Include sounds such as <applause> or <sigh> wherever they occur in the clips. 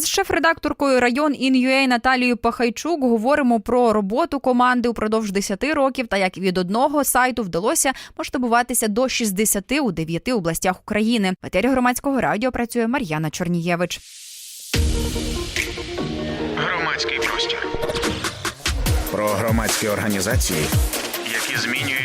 З шеф-редакторкою район Ін'юей Наталією Пахайчук говоримо про роботу команди упродовж 10 років та як від одного сайту вдалося масштабуватися до 60 у 9 областях України. В етері громадського радіо працює Мар'яна Чорнієвич. Громадський простір, Про громадські організації які змінюють.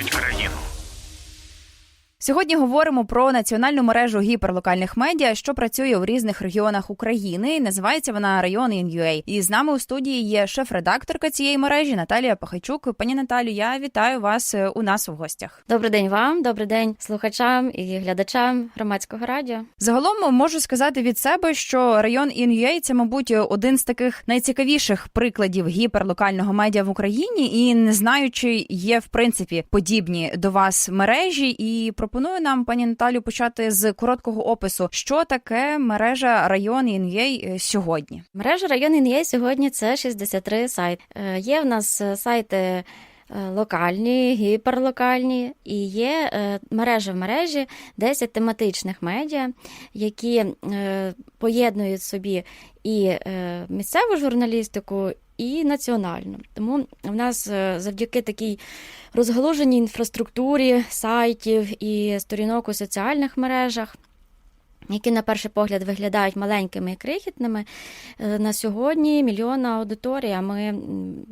Сьогодні говоримо про національну мережу гіперлокальних медіа, що працює у різних регіонах України. Називається вона район InUA. І з нами у студії є шеф-редакторка цієї мережі Наталія Пахайчук. Пані Наталю, я вітаю вас е, у нас у гостях. Добрий день вам, добрий день слухачам і глядачам громадського радіо. Загалом можу сказати від себе, що район InUA – це, мабуть, один з таких найцікавіших прикладів гіперлокального медіа в Україні. І не знаю, чи є в принципі подібні до вас мережі. І пропоную нам, пані Наталю, почати з короткого опису, що таке мережа район InUA сьогодні. Мережа район ІНЄ сьогодні це 63 сайт. Е, Є в нас е, сайти. Е, Локальні, гіперлокальні і є е, мережа в мережі 10 тематичних медіа, які е, поєднують собі і місцеву журналістику, і національну. Тому в нас завдяки такій розгалуженій інфраструктурі сайтів і сторінок у соціальних мережах. Які на перший погляд виглядають маленькими і крихітними. Е, На сьогодні мільйонна аудиторія. Ми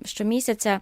щомісяця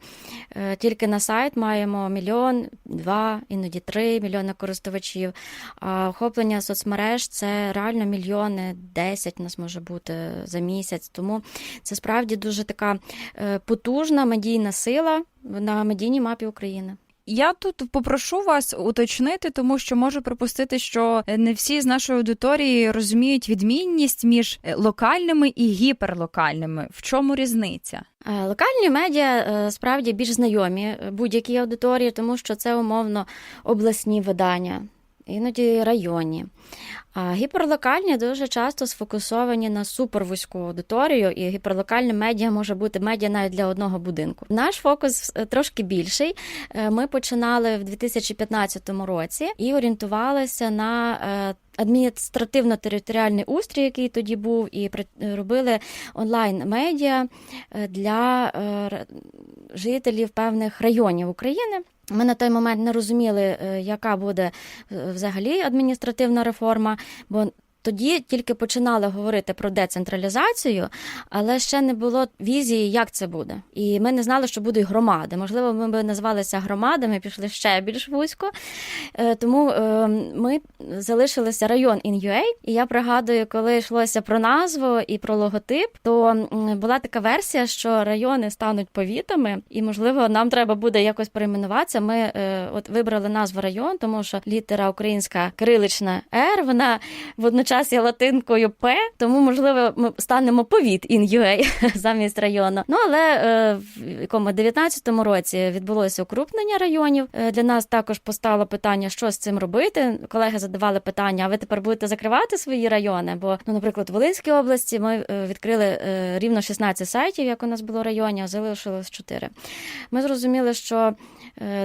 е, тільки на сайт маємо мільйон, два, іноді три мільйони користувачів. А охоплення соцмереж це реально мільйони, десять нас може бути за місяць. Тому це справді дуже така е, потужна медійна сила на медійній мапі України. Я тут попрошу вас уточнити, тому що можу припустити, що не всі з нашої аудиторії розуміють відмінність між е, локальними і гіперлокальними. В чому різниця? Е, Локальні медіа е, справді більш знайомі е, будь-якій аудиторії, тому що це умовно обласні видання, іноді районні. А гіперлокальні дуже часто сфокусовані на супервузьку аудиторію, і гіперлокальне медіа може бути медіа навіть для одного будинку. Наш фокус е, трошки більший. Е, Ми починали в 2015 році і орієнтувалися на е, адміністративно-територіальний устрій, який тоді був, і робили онлайн-медіа е, для жителів певних районів України. Ми на той момент не розуміли, яка буде взагалі адміністративна реформа, бо тоді тільки починали говорити про децентралізацію, але ще не було візії, як це буде. І ми не знали, що будуть громади. Можливо, ми би назвалися громадами, пішли ще більш вузько. Е, Тому е, ми залишилися район InUA. І я пригадую, коли йшлося про назву і про логотип, то була така версія, що райони стануть повітами, і можливо нам треба буде якось перейменуватися. Ми е, от вибрали назву район, тому що літера українська кирилична R, вона водночас є латинкою П, тому можливо ми станемо повіт InUA <laughs> замість району. Ну але е, в якому 19-му році відбулося укрупнення районів. Е, Для нас також постало питання, що з цим робити. Колеги задавали питання: а ви тепер будете закривати свої райони? Бо, ну, наприклад, в Волинській області ми е, відкрили рівно 16 сайтів, як у нас було районів, а залишилось 4. Ми зрозуміли, що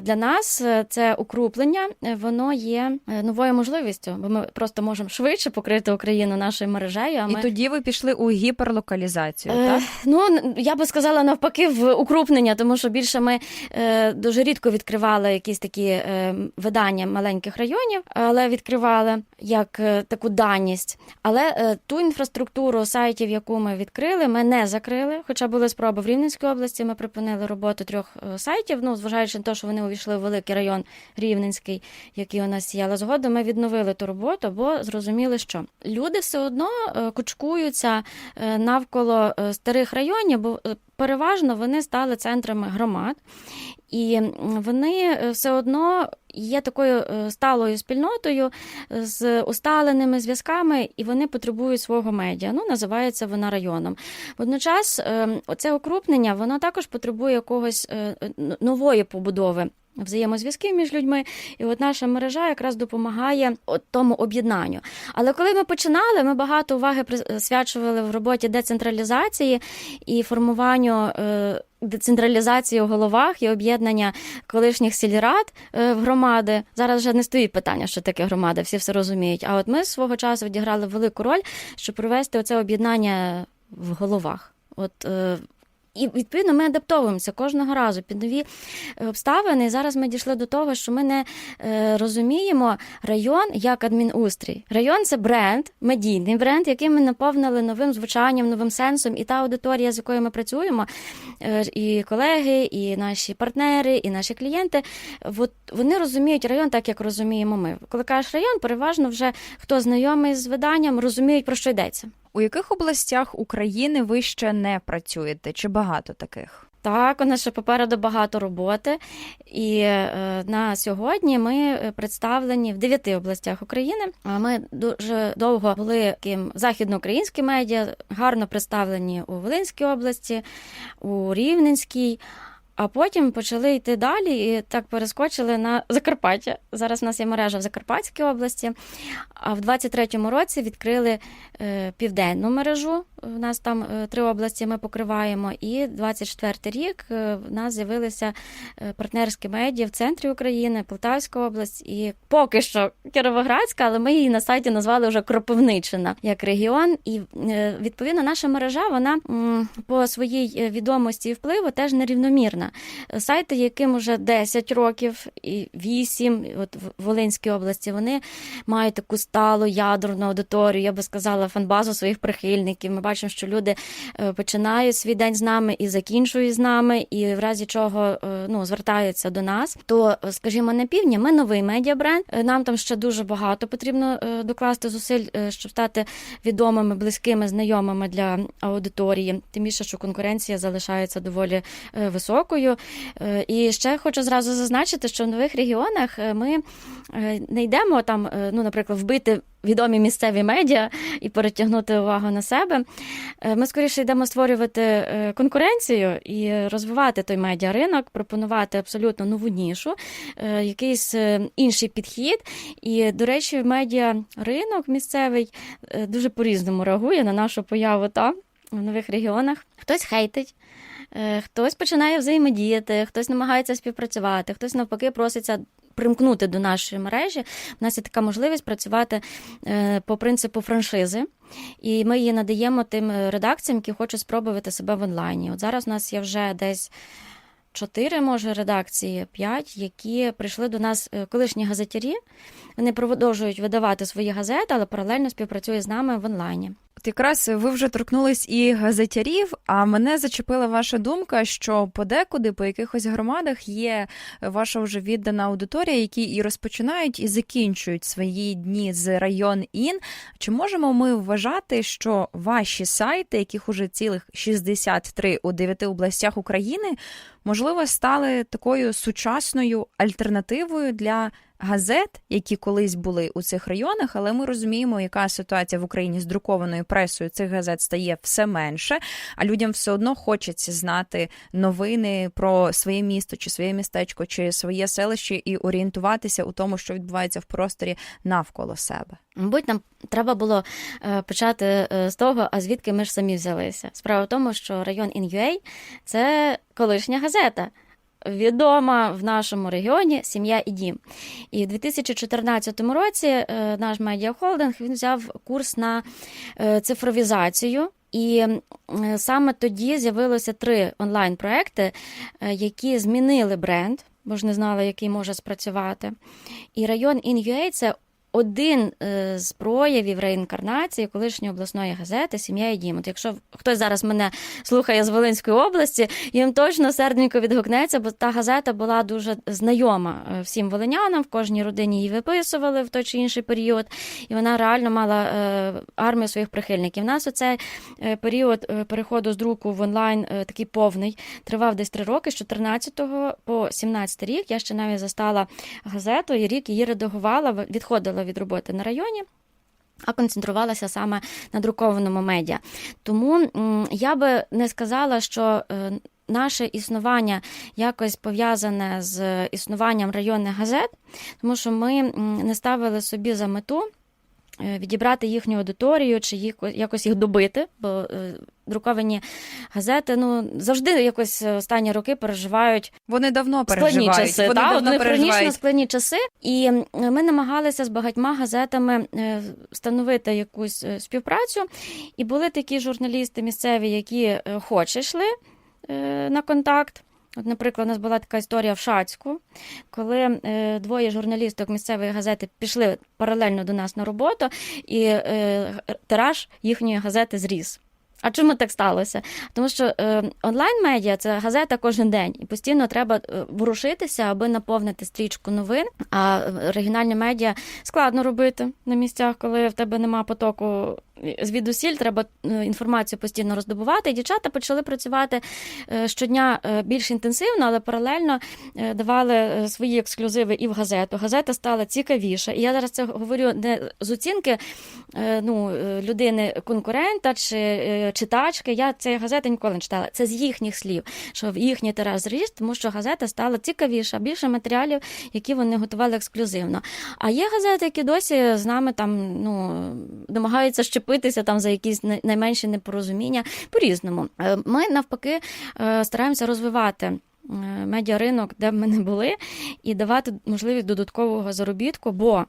для нас це укруплення, воно є новою можливістю, бо ми просто можемо швидше покрити Україну нашою мережею. А ми... І тоді ви пішли у гіперлокалізацію, Е, так? Ну, я би сказала навпаки в укрупнення, тому що більше ми е, дуже рідко відкривали якісь такі е, видання маленьких районів, але відкривали як е, таку даність. Але е, ту інфраструктуру сайтів, яку ми відкрили, ми не закрили. Хоча були спроби в Рівненській області. Ми припинили роботу трьох е, сайтів. Ну, зважаючи на те, що вони увійшли в великий район Рівненський, який у нас є. Але згодом ми відновили ту роботу, бо зрозуміли, що люди все одно е, кучкуються е, навколо е, старих районів, бо переважно вони стали центрами громад, і вони все одно є такою сталою спільнотою з усталеними зв'язками, і вони потребують свого медіа. Ну, називається вона районом. Водночас, е, оце укрупнення воно також потребує якогось нової побудови. Взаємозв'язків між людьми, і от наша мережа якраз допомагає тому об'єднанню. Але коли ми починали, ми багато уваги присвячували в роботі децентралізації і формуванню е, децентралізації у головах і об'єднання колишніх сільрад е, в громади. Зараз вже не стоїть питання, що таке громада, всі все розуміють. А от ми свого часу відіграли велику роль, щоб провести оце об'єднання в головах. От е, і відповідно ми адаптовуємося кожного разу під нові е, обставини. І зараз ми дійшли до того, що ми не е, розуміємо район як адмінустрій. Район це бренд, медійний бренд, який ми наповнили новим звучанням, новим сенсом. І та аудиторія, з якою ми працюємо, е, і колеги, і наші партнери, і наші клієнти, от вони розуміють район так, як розуміємо ми. Коли кажеш район, переважно вже хто знайомий з виданням, розуміють про що йдеться. У яких областях України ви ще не працюєте? Чи багато таких? Так, у нас ще попереду багато роботи, і е, на сьогодні ми представлені в дев'яти областях України. Ми дуже довго були таким західноукраїнським медіа, гарно представлені у Волинській області, у Рівненській. А потім почали йти далі і так перескочили на Закарпаття. Зараз у нас є мережа в Закарпатській області. А в 23-му році відкрили е, південну мережу. У нас там е, три області ми покриваємо. І 24-й рік е, в нас з'явилися партнерські медіа в центрі України, Полтавська область і поки що Кіровоградська, але ми її на сайті назвали вже Кропивниччина як регіон. І відповідно наша мережа вона по своїй відомості і впливу теж нерівномірна. Сайти, яким уже 10 років і 8, от в Волинській області, вони мають таку сталу ядерну аудиторію, я би сказала, фанбазу своїх прихильників. Ми бачимо, що люди е, починають свій день з нами і закінчують з нами, і в разі чого е, ну, звертаються до нас. То, е, скажімо, на півдні ми новий медіабренд. Нам там ще дуже багато потрібно докласти зусиль, щоб стати відомими, близькими, знайомими для аудиторії. Тим більше, що конкуренція залишається доволі високою. Е, І ще хочу зразу зазначити, що в нових регіонах е, ми е, не йдемо там, ну, наприклад, вбити відомі місцеві медіа і перетягнути увагу на себе. Ми скоріше йдемо створювати конкуренцію і розвивати той медіаринок, пропонувати абсолютно нову нішу, якийсь інший підхід. І, до речі, медіаринок місцевий дуже по-різному реагує на нашу появу там, в нових регіонах. Хтось хейтить. Е, Хтось починає взаємодіяти, хтось намагається співпрацювати, хтось навпаки проситься примкнути до нашої мережі. У нас є така можливість працювати е, по принципу франшизи, і ми її надаємо тим е, редакціям, які хочуть спробувати себе в онлайні. От зараз у нас є вже десь. Чотири, може, редакції, п'ять, які прийшли до нас колишні газетярі. Вони продовжують видавати свої газети, але паралельно співпрацюють з нами в онлайні. Якраз ви вже торкнулись і газетярів, а мене зачепила ваша думка, що подекуди по якихось громадах є ваша вже віддана аудиторія, які і розпочинають, і закінчують свої дні з район ін. Чи можемо ми вважати, що ваші сайти, яких уже цілих 63 у 9 областях України, можливо, стали такою сучасною альтернативою для газет, які колись були у цих районах, але ми розуміємо, яка ситуація в Україні з друкованою пресою цих газет стає все менше, а людям все одно хочеться знати новини про своє місто, чи своє містечко, чи своє селище, і орієнтуватися у тому, що відбувається в просторі навколо себе. Мабуть, нам треба було е, почати е, з того, а звідки ми ж самі взялися. Справа в тому, що район Ін'юей – це колишня газета. Відома в нашому регіоні сім'я і дім. І в 2014 році е, наш медіахолдинг він взяв курс на е, цифровізацію. І е, саме тоді з'явилося три онлайн-проекти, які змінили бренд, бо ж не знали, який може спрацювати. І район InUA – це один е, з проявів реінкарнації колишньої обласної газети Сім'я і дім. От якщо хтось зараз мене слухає з Волинської області, їм точно серденько відгукнеться, бо та газета була дуже знайома е, всім волинянам, в кожній родині її виписували в той чи інший період, і вона реально мала е, армію своїх прихильників. У нас оцей період переходу з друку в онлайн такий повний тривав десь три роки, з 14 по 17 рік. Я ще навіть застала газету і рік її редагувала, відходила від роботи на районі. А концентрувалася саме на друкованому медіа. Тому я би не сказала, що е, наше існування якось пов'язане з існуванням районних газет, тому що ми не ставили собі за мету відібрати їхню аудиторію чи їх якось їх добити, бо е, друковані газети ну завжди якось останні роки переживають Вони давно складні переживають. часи. Вони та, давно вони хронічно складні часи, і ми намагалися з багатьма газетами е, встановити якусь е, співпрацю. І були такі журналісти місцеві, які е, хоче йшли е, на контакт. От, наприклад, у нас була така історія в Шацьку, коли е, двоє журналісток місцевої газети пішли паралельно до нас на роботу, і е, тираж їхньої газети зріс. А чому так сталося? Тому що е, онлайн-медіа це газета кожен день, і постійно треба е, ворушитися, аби наповнити стрічку новин. А регіональні медіа складно робити на місцях, коли в тебе нема потоку звідусіль, треба е, інформацію постійно роздобувати. Дівчата почали працювати е, щодня е, більш інтенсивно, але паралельно давали свої ексклюзиви і в газету. Газета стала цікавіша. І я зараз це говорю не з оцінки ну, е, людини конкурента чи читачки. Я цієї газети ніколи не читала. Це з їхніх слів, що в їхній тираж зріс, тому що газета стала цікавіша, більше матеріалів, які вони готували ексклюзивно. А є газети, які досі з нами там ну намагаються щепитися там за якісь най- найменші непорозуміння по-різному. Е, Ми навпаки е, стараємося розвивати. е, Медіаринок, де б ми не були, і давати можливість додаткового заробітку, бо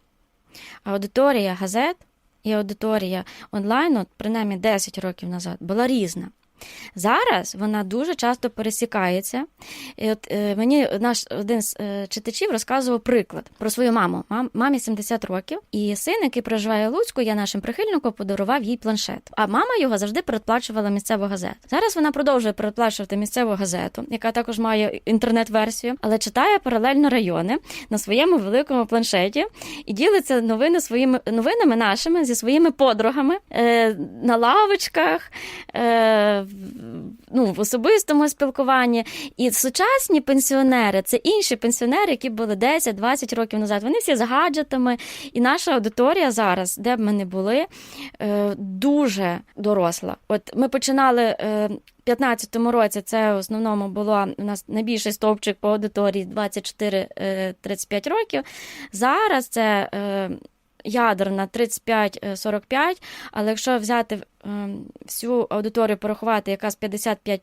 аудиторія газет і аудиторія онлайну, принаймні 10 років назад, була різна. Зараз вона дуже часто пересікається. І от е, мені наш один з е, читачів розказував приклад про свою маму. Мам, мамі 70 років, і син, який проживає в Луцьку, я нашим прихильником подарував їй планшет. А мама його завжди передплачувала місцеву газету. Зараз вона продовжує передплачувати місцеву газету, яка також має інтернет-версію, але читає паралельно райони на своєму великому планшеті і ділиться новини своїми новинами нашими зі своїми подругами е, на лавочках. Е, ну, в особистому спілкуванні. І сучасні пенсіонери це інші пенсіонери, які були 10-20 років назад. Вони всі з гаджетами. І наша аудиторія зараз, де б ми не були, е, дуже доросла. От ми починали. е, в 15-му році це в основному було у нас найбільший стовпчик по аудиторії 24-35 років. Зараз це е, ядерна 35-45, але якщо взяти е, всю аудиторію порахувати, яка з 55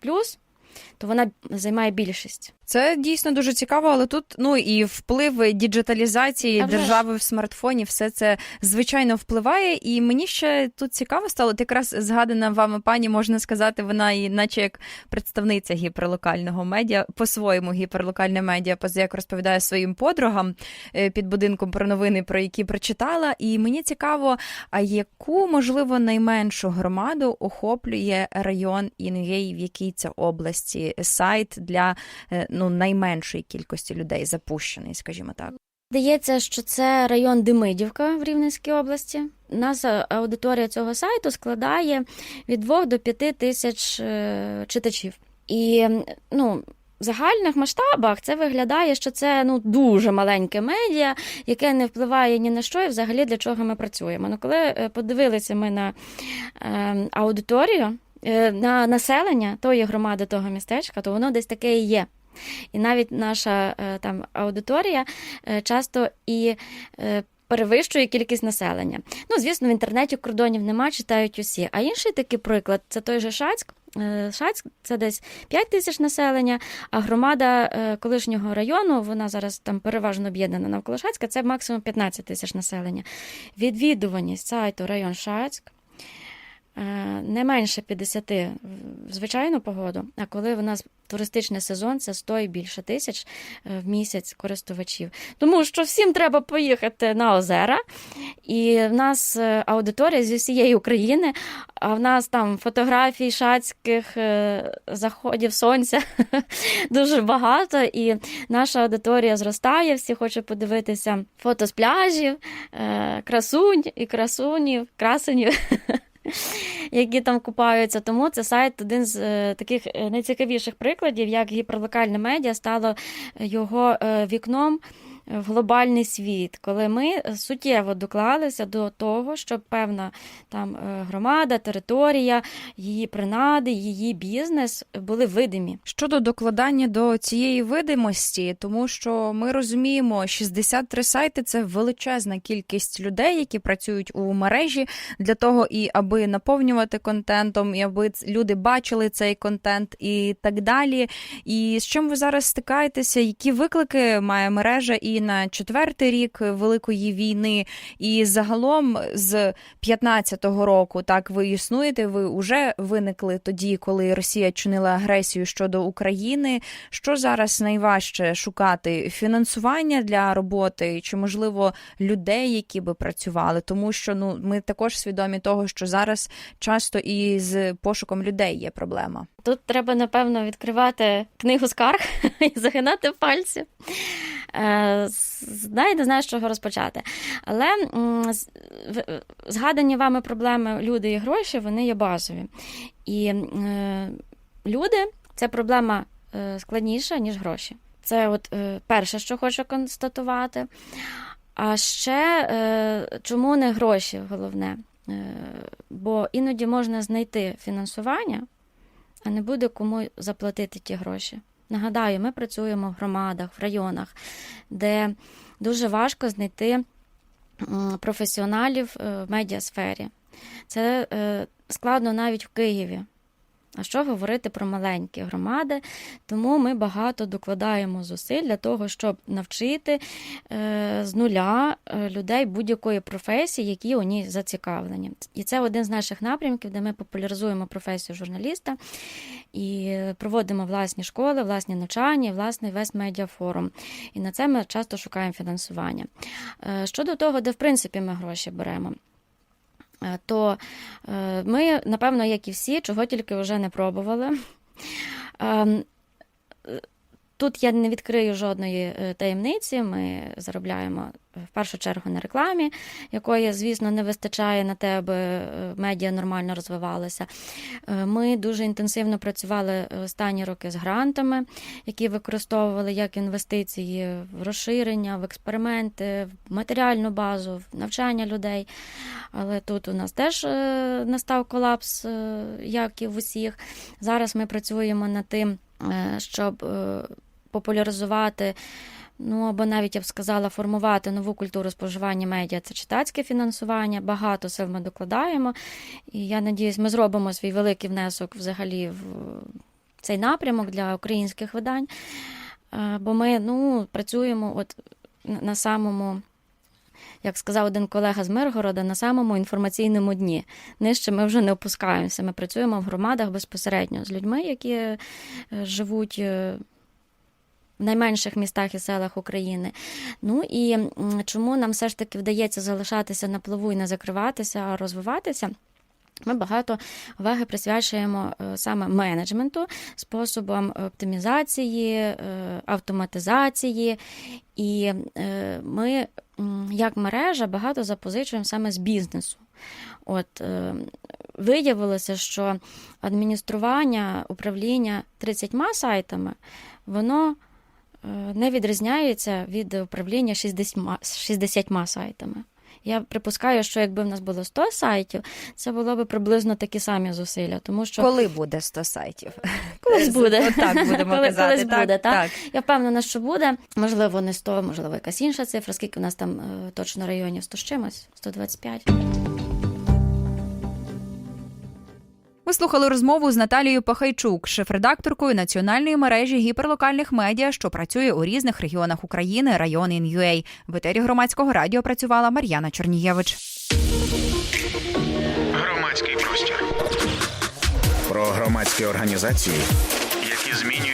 то вона займає більшість. Це дійсно дуже цікаво, але тут ну і вплив діджиталізації А держави в смартфоні, все це звичайно впливає. І мені ще тут цікаво стало. От якраз згадана вами пані, можна сказати, вона і наче як представниця гіперлокального медіа, по-своєму гіперлокальне медіа, поза як розповідає своїм подругам е, під будинком про новини, про які прочитала. І мені цікаво, а яку можливо найменшу громаду охоплює район Інгей, в якій це області сайт для е, ну найменшої кількості людей запущений, скажімо так. Здається, що це район Демидівка в Рівненській області. Нас е, аудиторія цього сайту складає від 2 до 5 тисяч е, читачів. І ну, в загальних масштабах це виглядає, що це ну, дуже маленьке медіа, яке не впливає ні на що і взагалі для чого ми працюємо. Ну, коли подивилися ми на е, аудиторію, на населення тої громади, того містечка, то воно десь таке і є. І навіть наша е, там аудиторія е, часто і е, перевищує кількість населення. Ну, звісно, в інтернеті кордонів нема, читають усі. А інший такий приклад це той же Шацьк. Е, Шацьк це десь 5 тисяч населення, а громада е, колишнього району, вона зараз там переважно об'єднана навколо Шацька, це максимум 15 тисяч населення. Відвідуваність сайту район Шацьк е, не менше 50 в звичайну погоду, а коли в нас туристичний сезон, це 100 і більше тисяч е, в місяць користувачів. Тому що всім треба поїхати на озера, і в нас е, аудиторія зі всієї України, а в нас там фотографій шацьких е, заходів сонця <laughs> дуже багато, і наша аудиторія зростає, всі хочуть подивитися фото з пляжів, е, красунь і красунів, красенів. <laughs> Які там купаються, тому це сайт один з е, таких е, найцікавіших прикладів, як гіперлокальне медіа стало його е, вікном в глобальний світ, коли ми суттєво доклалися до того, щоб певна там е, громада, територія, її принади, її бізнес були видимі. Щодо докладання до цієї видимості, тому що ми розуміємо, 63 сайти це величезна кількість людей, які працюють у мережі для того, і аби наповнювати контентом, і аби люди бачили цей контент і так далі. І з чим ви зараз стикаєтеся? Які виклики має мережа і на четвертий рік великої війни, і загалом з 15-го року так ви існуєте? Ви вже виникли тоді, коли Росія чинила агресію щодо України. Що зараз найважче шукати фінансування для роботи, чи можливо людей, які би працювали? Тому що ну ми також свідомі того, що зараз часто і з пошуком людей є проблема. Тут треба, напевно, відкривати книгу скарг <laughs> і загинати пальці. Е, Знаю, не знаю, з чого розпочати. Але згадані вами проблеми люди і гроші, вони є базові. І е, люди це проблема е, складніша, ніж гроші. Це от перше, що хочу констатувати. А ще чому не гроші головне? Бо іноді можна знайти фінансування, а не буде кому заплатити ті гроші. Нагадаю, ми працюємо в громадах, в районах, де дуже важко знайти професіоналів е, в медіасфері. Це е, складно навіть в Києві. А що говорити про маленькі громади? Тому ми багато докладаємо зусиль для того, щоб навчити е, з нуля е, людей будь-якої професії, які у ній зацікавлені. І це один з наших напрямків, де ми популяризуємо професію журналіста і проводимо власні школи, власні навчання, і власний весь медіафорум. І на це ми часто шукаємо фінансування. Е, Щодо того, де в принципі ми гроші беремо. Е, То е, ми, напевно, як і всі, чого тільки вже не пробували. Ем, е, Тут я не відкрию жодної таємниці. Ми заробляємо в першу чергу на рекламі, якої, звісно, не вистачає на те, аби е, медіа нормально розвивалися. Е, Ми дуже інтенсивно працювали останні роки з грантами, які використовували як інвестиції в розширення, в експерименти, в матеріальну базу, в навчання людей. Але тут у нас теж е, настав колапс, як і в усіх. Зараз ми працюємо над тим, щоб популяризувати. Ну, або навіть я б сказала, формувати нову культуру споживання медіа це читацьке фінансування. Багато сил ми докладаємо. І я надіюсь, ми зробимо свій великий внесок взагалі в цей напрямок для українських видань. Е, Бо ми ну, працюємо от на- самому, як сказав один колега з Миргорода, на самому інформаційному дні. Нижче ми вже не опускаємося. Ми працюємо в громадах безпосередньо з людьми, які е, живуть. В найменших містах і селах України. Ну і чому нам все ж таки вдається залишатися на плаву і не закриватися, а розвиватися? Ми багато уваги присвячуємо е, саме менеджменту, способам оптимізації, е, автоматизації. І е, ми, як мережа, багато запозичуємо саме з бізнесу. От виявилося, що адміністрування, управління 30 сайтами, воно не відрізняється від управління 60, 60 сайтами. Я припускаю, що якби в нас було 100 сайтів, це було б приблизно такі самі зусилля, тому що Коли буде 100 сайтів? колись буде. Так будемо Коли- казати. колись буде, так? так. Я впевнена, що буде. Можливо, не 100, можливо, якась інша цифра, скільки у нас там е, точно районів 100 з чимось, 125. Ви слухали розмову з Наталією Пахайчук, шеф-редакторкою національної мережі гіперлокальних медіа, що працює у різних регіонах України, район ІНЮА. В етері громадського радіо працювала Мар'яна Чернієвич. Громадський простір, Про громадські організації які змінюють.